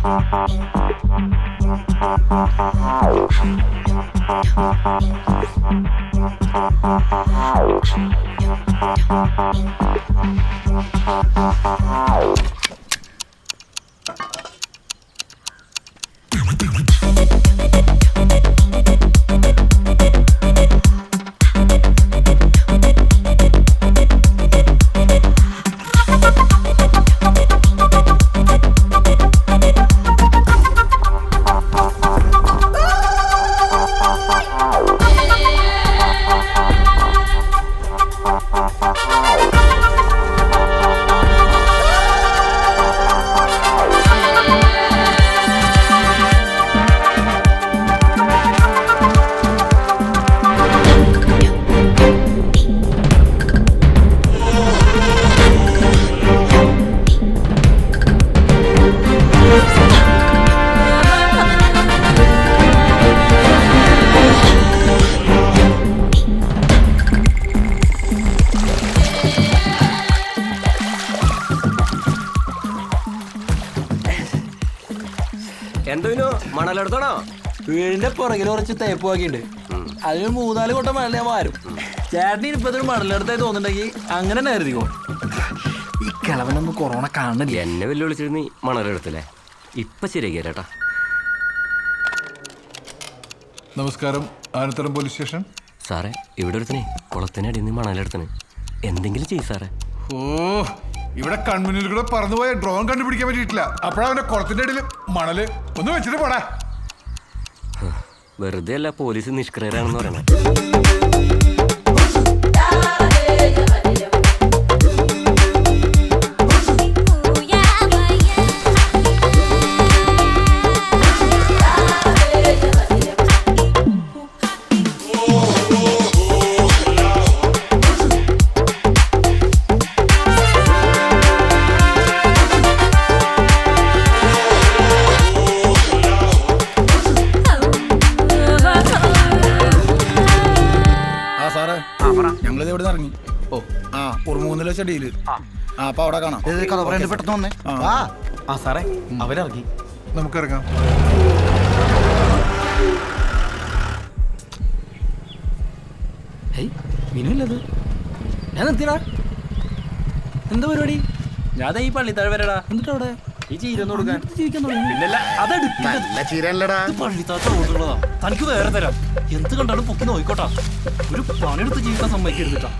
Wow. മണലെടുത്തണോ. വീടിന്റെ പുറകിൽ കുറച്ച് തേപ്പ് ബാക്കിയുണ്ട് അതിന് മൂന്നാൽ കൊട്ട മണൽ ഞാൻ മാറും ചേട്ടന് ഇപ്പൊ മണലെടുത്തായി തോന്നുന്നുണ്ടെങ്കിൽ അങ്ങനെ തന്നെ കരുതിക്കോ ഈ കിളവനൊന്നും കൊറോണ കാണില്ല എന്നെ വലിയ വിളിച്ചിരുന്നു മണലെടുത്തില്ലേ? ഇപ്പൊ ശരിയാക്കിയ ചേട്ടാ നമസ്കാരം. ആനത്തരം പോലീസ് സ്റ്റേഷൻ? സാറേ ഇവിടെ ഒരുത്തനെ. കുളത്തിനടിയിൽ നിന്ന് മണലെടുത്തന്. എന്തെങ്കിലും ചെയ്യും സാറേ. ഓ ഇവിടെ കൺമുന്നിൽ കൂടെ പറന്നുപോയ ഡ്രോൺ കണ്ടുപിടിക്കാൻ പറ്റിയിട്ടില്ല. അപ്പോഴവന്റെ കുളത്തിന്റെ ഇടയിൽ മണൽ. ഒന്ന് വെച്ചിട്ട് പോടാ. വെറുതെ അല്ല പോലീസ് നിഷ്ക്രിയരാണെന്ന് പറയണേ. ചെടിയിൽ ആ. അപ്പൊ അവിടെ കാണാം. കഥ പറയണ്ട പെട്ടെന്ന് വന്നേ. ആ. ആ സാറേ അവരിറങ്ങി. നമുക്കിറങ്ങാം. ഹേയ് മിനുല്ലത് ഞാൻ നിർത്തിയടാ. എന്താ പരിപാടി? ഞാൻ ദേ ഈ പള്ളി തഴവരടാ എന്നിട്ട് അവിടെ? ഈ ചീരൊന്നും കൊടുക്കാൻ. പിന്നല്ല അതെടുത്തിട്ട് നല്ല ചീരല്ലടാ പള്ളിത്താത്ത ഓടുള്ളതാ തനിക്ക് വേറെ തരാം. എന്ത് കണ്ടാലും പൊക്കി നോയിക്കോട്ടാ. ഒരു പണിയെടുത്ത് ജീവിക്കാൻ സമ്മതിക്കരുതിട്ടാ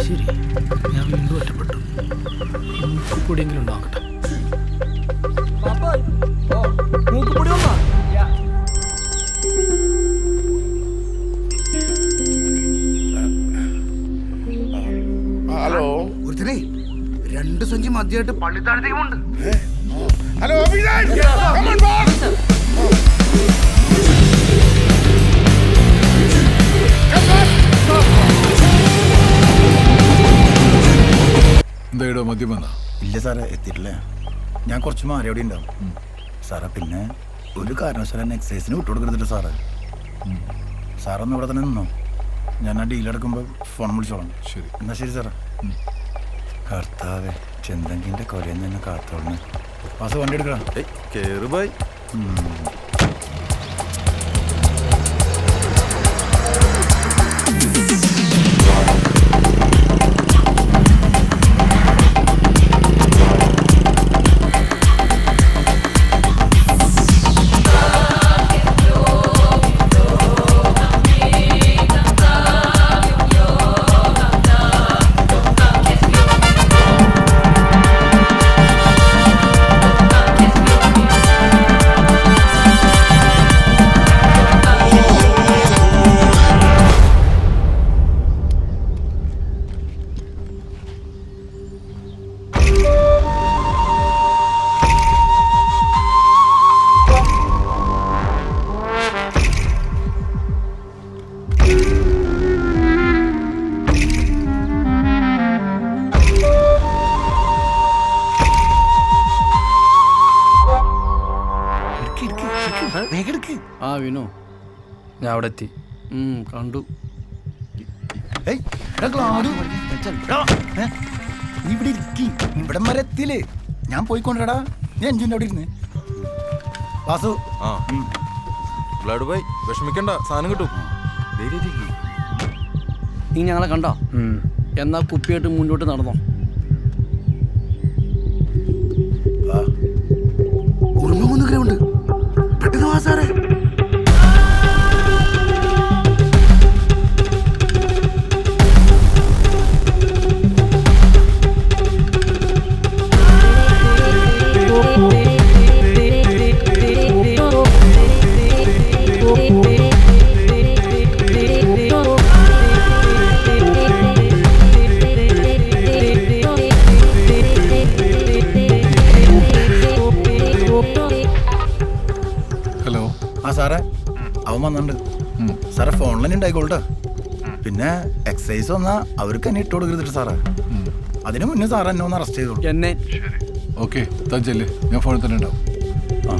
ശരി ഞാൻ വീണ്ടും ഒറ്റപ്പെട്ടു മൂക്കുപൊടിയെങ്കിലും വന്നാ ഹലോ ഒരുത്തനെ രണ്ട് സഞ്ചി മദ്യമായിട്ട് പള്ളിത്താഴത്തേക്ക് ഉണ്ട് ഹലോ എന്തായിടോ മദ്യം വന്ന? ഇല്ല സാറേ എത്തിയിട്ടില്ല. ഞാൻ കുറച്ച് മാറി അവിടെ ഉണ്ടാവും. സാറേ പിന്നെ ഒരു കാരണവശാലും എന്നെ വിട്ടു വിട്ടുകൊടുക്കരുതില്ല സാറേ. സാറൊന്ന് ഇവിടെ തന്നെ നിന്നോ. ഞാൻ ആ ഡീലെടുക്കുമ്പോൾ ഫോൺ വിളിച്ചോളാം. ശരി. എന്നാ ശരി സാറേ. കർത്താവേ ചെന്തങ്കിന്റെ കൊലയിൽ നിന്ന് കാത്തോളണം പാസ് വണ്ടി എടുക്കണം കേറുബായ് ആ വിനു. ഞാൻ അവിടെ എത്തി. കണ്ടു. നീ ഇവിടെ ഇരിക്കി. ഇവിടെ വരെ എത്തിയില്ലേ? ഞാൻ പോയിക്കൊണ്ടടാ നീ എഞ്ചിന്റെ അവിടെ ഇരുന്ന്. വാസു. ആ ബ്ലഡ് ബൈ വിഷമിക്കണ്ട സാധനം കിട്ടും. നീ ഞങ്ങളെ കണ്ടോ? എന്നാ കുപ്പിയായിട്ട് മുന്നോട്ട് നടന്നോ. വാ ഉറുമ്പ് ഗ്രൗണ്ട് പെട്ടെന്ന് ഉണ്ടായിക്കോളട്ടെ പിന്നെ എക്സസൈസ് വന്നാ അവർക്ക് തന്നെ ഇട്ട് കൊടുക്കരുത് സാറേ. അതിന് മുന്നേ സാർ എന്നെ ഒന്ന് അറസ്റ്റ് ചെയ്തോളൂ. എന്നെ. ഓക്കെ തജ്ജല്ലേ ഞാൻ ഫോണിൽ തന്നെ ഉണ്ടാവും. ആ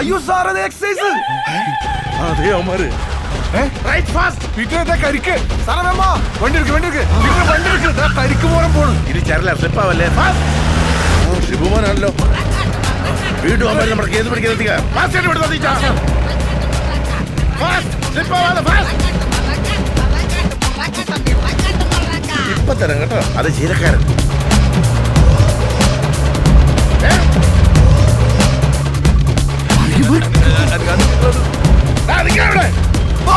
അയ്യോ സാർ അത് എക്സസൈസ് അതെ എന്താ കരിക്ക്. സാറേ വേമ്മ വണ്ടി എടുക്ക് വണ്ടി എടുക്ക്. വണ്ടി എടുക്ക്. കരിക്ക് പോലും പോണു. ഇനി ചെറിയ സ്ലിപ്പാവല്ലേ ശിവമോനാണല്ലോ. വീണ്ടും അമ്മ നമ്മുടെ കേസ് പിടിക്കാൻ കേട്ടോ ഫാസ്റ്റ് ഇവിടെ ഫാസ്റ്റ് ഇപ്പൊ തരാം കേട്ടോ. അത് ചീരക്കാരൻ ഏ? ആ,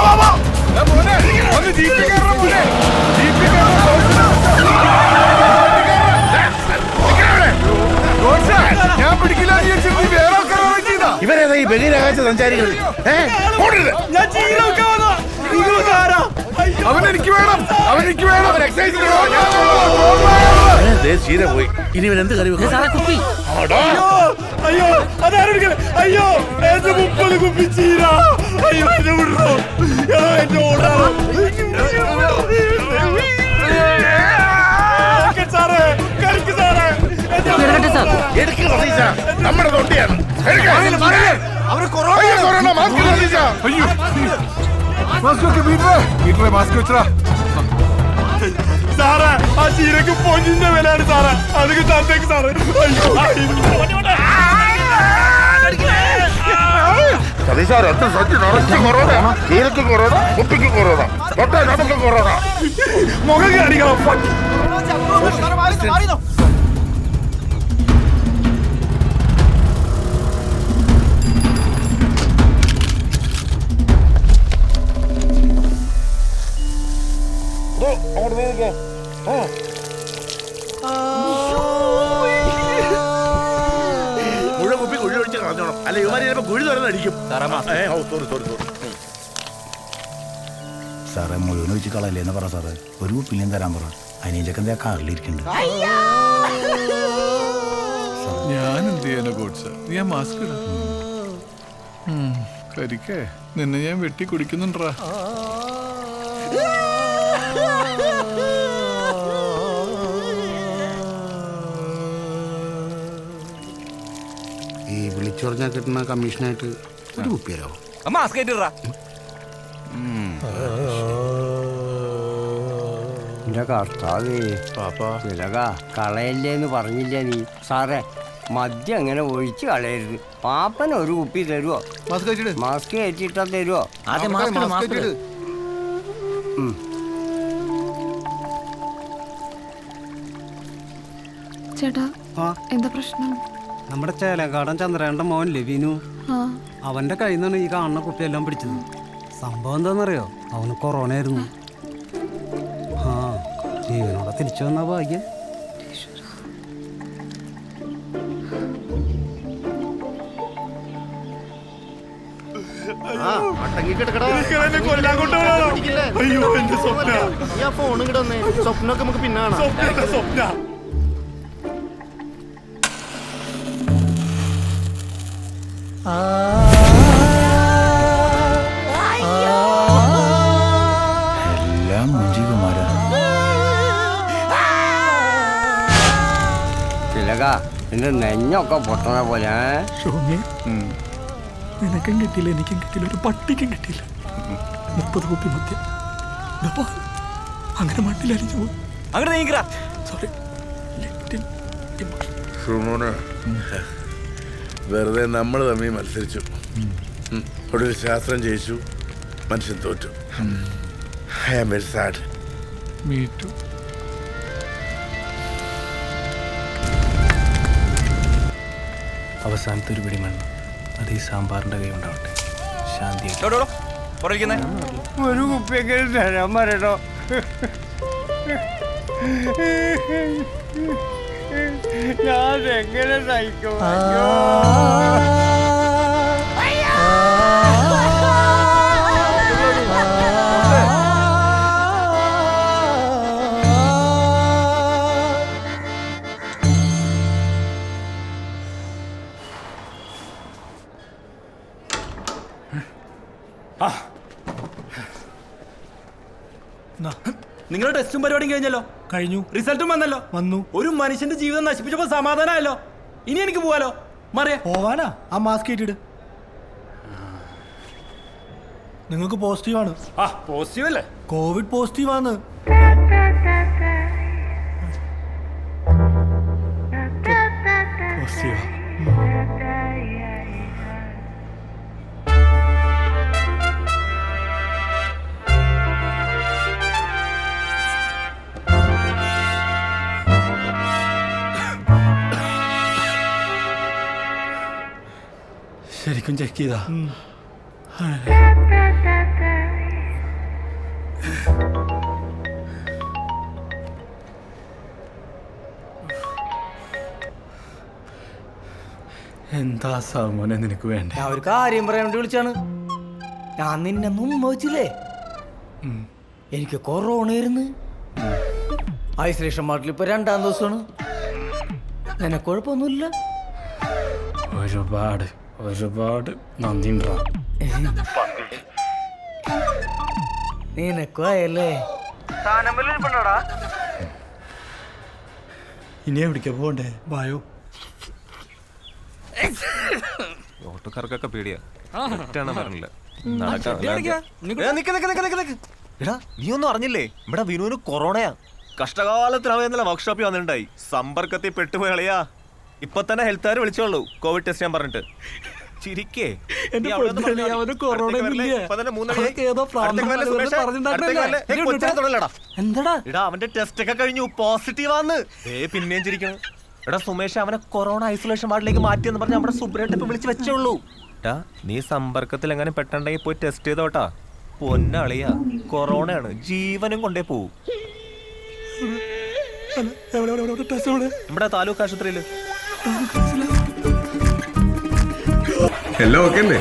ഇവരേതാ ഈ ബഹിരാകാശ സഞ്ചാരികൾ? ഏ? ഓടരുത്. അവൻ എനിക്ക് വേണം. അവൻ എനിക്ക് വേണം പോയി. ഇനി ഇവൻ എന്ത് കറി വെക്കും? സാറേ കുപ്പി. ആടാ. എടുക്കട്ടെ അയ്യോ, കൊറോണ, മാസ്ക്. അയ്യോ. മാസ്ക് വെക്ക് പീറ്ററെ പീറ്ററെ മാസ്ക് വെച്ചടാ. സാറേ ആ ചീരക്ക് പൊന്നിന്റെ വിലയാണ് സാറേ. അതൊക്കെ തന്നേക്ക് സാറേ. സതീശ ഒരൊറ്റ സത്യം? നിറച്ച് കൊറോണ. ചീരക്ക് കൊറോണ കുപ്പിക്ക് കൊറോണ. തൊട്ടാ നമുക്ക് കൊറോണ. മുഖം കാണിക്കണം. അങ്ങോട്ട് നീങ്ങിക്കേ. ഓ. മുഴുവൻ കുപ്പി കുഴി ഒഴിച്ച് കളഞ്ഞോണം. അല്ല ഇവന്മാർ ചിലപ്പോ കുഴി തുറന്ന് അടിക്കും. Sorry sorry sorry. സാറേ മുഴുവൻ വെച്ച് കളയല്ലേന്ന് പറ സാറേ. ഒരു കുപ്പിലും തരാൻ പറ. അതിനേച്ചൊക്കെ എന്താ കാറിലിരിക്കുന്നുണ്ട് ഞാൻ എന്ത് ചെയ്യാനാ ഗോഡ്സെ നീ ആ മാസ്ക് ഇട കരിക്കേ നിന്നെ ഞാൻ വെട്ടി കുടിക്കുന്നുണ്ടാ ഈ വിളിച്ചു പറഞ്ഞാൽ കിട്ടുന്ന കമ്മീഷനായിട്ട് ഒരു കുപ്പിയല്ലോ മാസ്ക് ആയിട്ടിറാ എന്റെ കർത്താവേ തിലക കളയല്ലേന്ന് പറഞ്ഞില്ല നീ? സാറേ മദ്യം അങ്ങനെ ഒഴിച്ച് കളയരുത്? പാപ്പൻ ഒരു കുപ്പി തരുവോ? മാസ്ക് വെച്ചിട്ട് മാസ്ക് കയറ്റിട്ടാ തരുവോ? മാസ്ക്. ചേട്ടാ എന്താ പ്രശ്നം? നമ്മുടെ ചേലക്കാടൻ ചന്ദ്രേണ്ട മോൻ ലവിനു ആ. അവന്റെ കയ്യിൽ നിന്നാണ് ഈ കാണുന്ന കുട്ടിയെല്ലാം പിടിച്ചത്. സംഭവം എന്താണെന്നറിയോ? അവന് കൊറോണ ആയിരുന്നു ആ ജീവനോടെ തിരിച്ചു വന്ന ഭാഗ്യം. കൊല്ലാൻ കൊണ്ടുപോകണോ അയ്യോ എന്റെ സ്വപ്ന. ഫോൺ കിടന്നേ സ്വപ്നമൊക്കെ നമുക്ക് പിന്നെ എല്ലാം മുഞ്ചി കുമാരാണ് തിലക നിന്റെ നെഞ്ഞൊക്കെ പൊട്ടണ പോലെ ഏ? നിനക്കും കിട്ടിയില്ല എനിക്കും കിട്ടിയില്ല ഒരു പട്ടിക്കും കിട്ടിയില്ല. മുപ്പത് കോപ്പി മദ്യം. അങ്ങനെ മണ്ണിലരിഞ്ഞു പോകും അങ്ങനെ നീങ്ങാ സോറി സുമോന് വെറുതെ നമ്മൾ തമ്മിൽ മത്സരിച്ചു. ഒടുവിൽ ശാസ്ത്രം ജയിച്ചു. മനുഷ്യൻ തോറ്റു. ഐ ആം വെരി സാഡ് അവസാനത്തെ ഒരു പിടിമണ്ണ് അത് ഈ സാമ്പാറിന്റെ കൈ ഉണ്ടാവട്ടെ ശാന്തി ഒരു കുപ്പിയെങ്കിലും തരാൻ പറയണോ ഞാൻ എങ്ങനെ സഹിക്കും അയ്യോ. നിങ്ങളുടെ ടെസ്റ്റും പരിപാടിയും കഴിഞ്ഞല്ലോ? കഴിഞ്ഞു. റിസൾട്ടും വന്നല്ലോ. വന്നു. ഒരു മനുഷ്യന്റെ ജീവിതം നശിപ്പിച്ചപ്പോ സമാധാനമല്ലോ ഇനി എനിക്ക് പോവാലോ? മറിയ. പോവാനാ? ആ മാസ്ക് ഇട്ടിട് നിങ്ങൾക്ക് പോസിറ്റീവ് ആണ്. ആ പോസിറ്റീവ് അല്ലേ? കോവിഡ് പോസിറ്റീവ് ആണ്. ശരിക്കും ചെക്ക് ചെയ്താ എന്താ സാമോനെ നിനക്ക് വേണ്ട? ഞാൻ ഒരു കാര്യം പറയാൻ വേണ്ടി വിളിച്ചാണ്. ഞാൻ നിന്നെ നോച്ചില്ലേ എനിക്ക് കൊറോണ ആയിരുന്നു. ഐസൊലേഷൻ വാർഡിൽ ഇപ്പൊ രണ്ടാം ദിവസമാണ്. നിനക്ക് കുഴപ്പമൊന്നുമില്ല? ഒരുപാട് ഒരുപാട് നന്ദിണ്ടാ നിനക്കും ആയല്ലേ ഇനി എവിടേക്കാ പോണ്ടേ ബായോ ഓട്ടോക്കാർക്കൊക്കെ പേടിയാ. ഒറ്റയാണ് പറഞ്ഞില്ല. എടാ നീ ഒന്നും അറിഞ്ഞില്ലേ? ഇവിടെ വിനുവിന് കൊറോണയാ. കഷ്ടകാലത്തിൽ അവൻ വർക്ക്ഷോപ്പിൽ വന്നിട്ടുണ്ടായി. സമ്പർക്കത്തിൽ പെട്ടുപോയി കളയാ ഇപ്പൊ തന്നെ ഹെൽത്തുകാർ വിളിച്ചോളൂ. കോവിഡ് ടെസ്റ്റ് ഞാൻ പറഞ്ഞിട്ട്. ചിരിക്കേ. എന്റെ. കൊറോണ. എന്താടാ? എടാ അവന്റെ ടെസ്റ്റ് ഒക്കെ കഴിഞ്ഞു. പോസിറ്റീവാന്ന് ഏ പിന്നെയും ചിരിക്കണം എടാ സുമേഷ് അവനെ കൊറോണ ഐസൊലേഷൻ വാർഡിലേക്ക് മാറ്റിയെന്ന് പറഞ്ഞ് നമ്മുടെ സുബ്രേട്ട് ഇപ്പൊ വിളിച്ച് വെച്ചോളൂ ഏട്ടാ നീ സമ്പർക്കത്തിൽ എങ്ങനെ പെട്ടുണ്ടെങ്കിൽ പോയി ടെസ്റ്റ് ചെയ്തോട്ടാ. പൊന്നളിയ. കൊറോണയാണ്. ജീവനും കൊണ്ടേ പോവും. നമ്മുടെ താലൂക്ക് ആശുപത്രിയിൽ. എല്ലാം ഓക്കെ അല്ലേ?